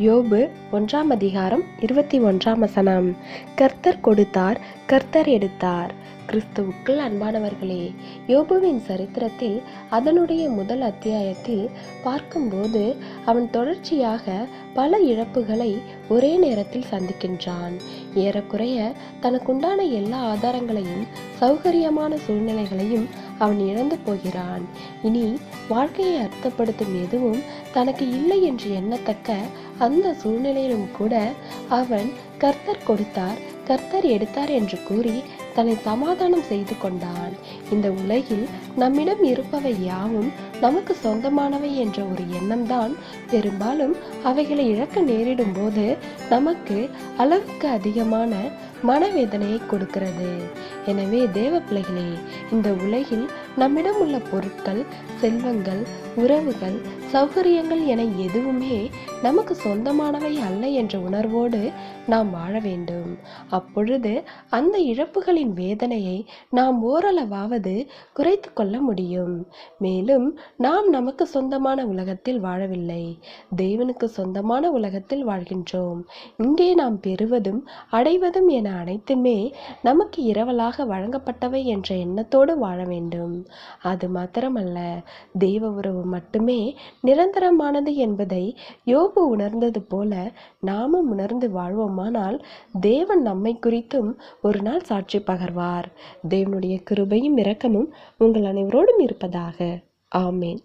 யோபு ஒன்றாம் அதிகாரம் இருபத்தி ஒன்றாம் வசனம். கர்த்தர் கொடுத்தார் கர்த்தர் எடுத்தார். கிறிஸ்துவுக்குள் அன்பானவர்களே யோபுவின் சரித்திரத்தில் அதனுடைய முதல் அத்தியாயத்தில் பார்க்கும்போது அவன் தொடர்ச்சியாக பல இழப்புகளை ஒரே நேரத்தில் சந்திக்கின்றான். ஏறக்குறைய தனக்குண்டான எல்லா ஆதாரங்களையும் சௌகரியமான சூழ்நிலைகளையும் அவன் இழந்து போகிறான். இனி வாழ்க்கையை அர்த்தப்படுத்தும் எதுவும் தனக்கு இல்லை என்று எண்ணத்தக்க அந்த சூழ்நிலையிலும் கூட அவன் கர்த்தர் கொடுத்தார் கர்த்தர் எடுத்தார் என்று கூறி தன்னை சமாதானம் செய்து கொண்டான் இந்த உலகில் நம்மிடம் இருப்பவை யாவும் நமக்கு சொந்தமானவை என்ற ஒரு எண்ணம்தான். பெரும்பாலும் அவைகளை இழக்க நேரிடும் போது நமக்கு அளவுக்கு அதிகமான மனவேதனையை கொடுக்கிறது. எனவே தேவ பிள்ளைகளே இந்த உலகில் நம்மிடம் உள்ள பொருட்கள் செல்வங்கள் உறவுகள் சௌகரியங்கள் என எதுவுமே நமக்கு சொந்தமானவை அல்ல என்ற உணர்வோடு நாம் வாழ வேண்டும். அப்பொழுது அந்த இழப்புகளின் வேதனையை நாம் ஓரளவாவது குறைத்து கொள்ள முடியும். மேலும் நாம் நமக்கு சொந்தமான உலகத்தில் வாழவில்லை. தேவனுக்கு சொந்தமான உலகத்தில் வாழ்கின்றோம். இங்கே நாம் பெறுவதும் அடைவதும் என அனைத்துமே நமக்கு இரவலாக வழங்கப்பட்டவை என்ற எண்ணத்தோடு வாழ வேண்டும். அது மாத்திரமல்ல தெய்வ உறவு மட்டுமே நிரந்தரமானது என்பதை யோபு உணர்ந்தது போல நாமும் உணர்ந்து வாழ்வோமானால் தேவன் நம்மை குறித்தும் ஒரு நாள் சாட்சி பகர்வார். தேவனுடைய கிருபையும் இரக்கமும் உங்கள் அனைவரோடும் இருப்பதாக. ஆமேன்.